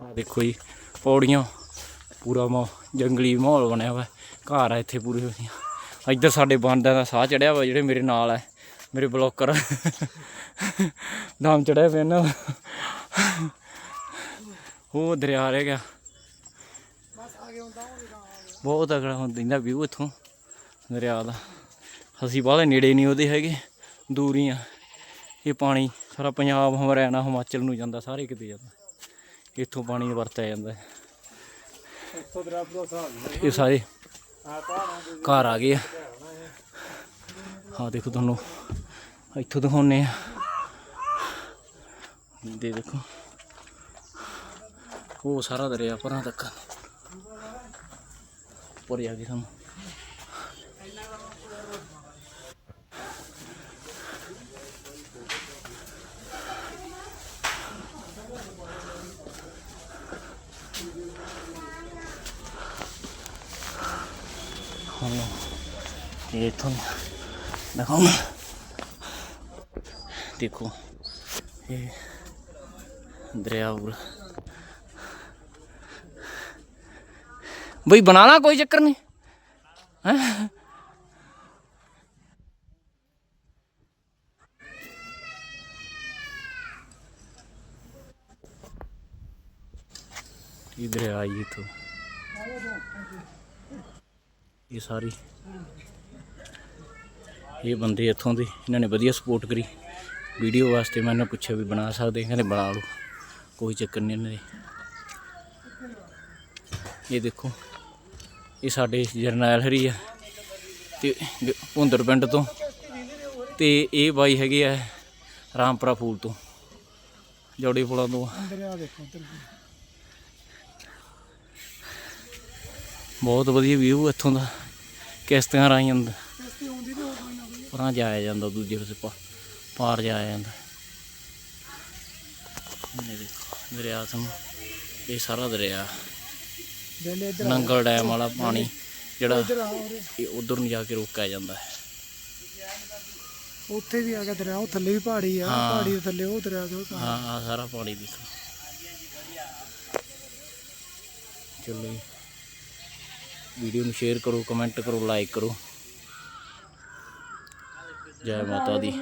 ਆ ਦੇਖੋ ਜੀ, ਪੌੜੀਆਂ, ਪੂਰਾ ਮਾ, ਜੰਗਲੀ ਮਾਹੌਲ ਬਣਿਆ ਹੋਇਆ ਘਰ ਆ ਇੱਥੇ ਪੂਰੇ ਵਧੀਆ। ਇੱਧਰ ਸਾਡੇ ਬਾਂਡਾਂ ਦਾ ਸਾਹ ਚੜਿਆ ਵਾ, ਜਿਹੜੇ ਮੇਰੇ ਨਾਲ ਹੈ ਮੇਰੇ ਬਲੌਕਰ। ਦਮ ਚੜਿਆ ਪਿਆ ਨਾ ਉਹ ਦਰਿਆ ਰਹਿ ਗਿਆ। ਬਹੁਤ ਤਗੜਾ ਹੁੰਦਾ ਇਹਦਾ ਵਿਊ ਇੱਥੋਂ, ਦਰਿਆ ਦਾ। ਅਸੀਂ ਬਾਹਲੇ ਨੇੜੇ ਨਹੀਂ ਉਹਦੇ ਹੈਗੇ, ਦੂਰ ਹੀ ਆ। ਇਹ ਪਾਣੀ, ਸਾਰਾ ਪੰਜਾਬ, ਹਰਿਆਣਾ, ਹਿਮਾਚਲ ਨੂੰ ਜਾਂਦਾ, ਸਾਰੇ ਕਿਤੇ ਜਾਂਦਾ। ਇੱਥੋਂ ਪਾਣੀ ਵਰਤਿਆ ਜਾਂਦਾ ਹੈ। ਇਹ ਸਾਰੇ ਘਰ ਆ ਗਏ ਆ। ਆਹ ਦੇਖੋ ਤੁਹਾਨੂੰ ਇੱਥੋਂ ਦਿਖਾਉਨੇ ਆ। ਦੇ ਦੇਖੋ। ਉਹ ਸਾਰਾ ਦਰਿਆ ਪਰਾਂ ਤੱਕ। ਉੱਪਰ ਜਾ ਕੇ ਸਾਨੂੰ। ਹੁਣ ਇਹ ਇੱਥੋਂ ਦਿਖਾਉਂ ਦੇਖੋ। ਇਹ ਦਰਿਆ ਉਰ ਬਈ ਬਣਾਣਾ ਕੋਈ ਚੱਕਰ ਨਹੀਂ। ਹੈ? ਇਹ ਦਰਿਆ ਆਈ ਇੱਥੋਂ। ਇਹ ਸਾਰੀ। ਇਹ ਬੰਦੇ ਇੱਥੋਂ ਦੇ, ਇਹਨਾਂ ਨੇ ਵਧੀਆ ਸਪੋਰਟ ਕਰੀ। ਵੀਡੀਓ ਵਾਸਤੇ ਮੈਂ ਇਹਨਾਂ ਨੂੰ ਪੁੱਛਿਆ ਵੀ ਬਣਾ ਸਕਦੇ ਕਹਿੰਦੇ ਬਣਾ ਲਓ, ਕੋਈ ਚੱਕਰ ਨਹੀਂ ਇਹਨਾਂ ਦੇ। ਇਹ ਦੇਖੋ, ਇਹ ਸਾਡੇ ਜਰਨੈਲ ਹਰੀ ਆ, ਤੇ ਗ- ਭੁੰਦਰ ਪਿੰਡ ਤੋਂ, ਤੇ ਇਹ ਬਾਈ ਹੈਗੇ ਆ ਰਾਮਪੁਰਾ ਫੂਲ ਤੋਂ, ਜੋੜੀ ਫੁੱਲਾਂ ਤੋਂ ਦਰਿਆ ਦੇਖੋ ਉੱਧਰ ਬਹੁਤ ਵਧੀਆ ਵਿਊ ਇੱਥੋਂ ਦਾ ਕਿਸ਼ਤੀਆਂ ਰਾਹੀਂ ਜਾਂਦਾ ਪਰਾਂ ਜਾਇਆ ਜਾਂਦਾ ਦੂਜੇ ਪਾਸੇ ਪਾਰ ਜਾਇਆ ਜਾਂਦਾ। ਇਹ ਦੇਖੋ ਦਰਿਆ ਤੋਂ ਇਹ ਸਾਰਾ ਦਰਿਆ। ਨੰਗਲ ਡੈਮ ਵਾਲਾ ਪਾਣੀ ਜਿਹੜਾ। ਇਹ ਉਧਰ ਨੂੰ ਜਾ ਕੇ ਰੋਕਿਆ ਜਾਂਦਾ ਹੈ। ਉੱਥੇ ਵੀ ਆ ਗਿਆ ਦਰਿਆ ਉਹ ਥੱਲੇ ਵੀ ਪਹਾੜੀ ਆ ਹਾਂ। ਪਹਾੜੀ ਦੇ ਥੱਲੇ ਉਹ ਦਰਿਆ ਜੋ ਹਾਂ ਆ ਸਾਰਾ ਪਾਣੀ ਦੇਖੋ। ਚਲੋ ਵੀਡੀਓ ਨੂੰ ਸ਼ੇਅਰ ਕਰੋ ਕਮੈਂਟ ਕਰੋ ਲਾਈਕ ਕਰੋ। ਜੈ ਮਾਤਾ ਦੀ।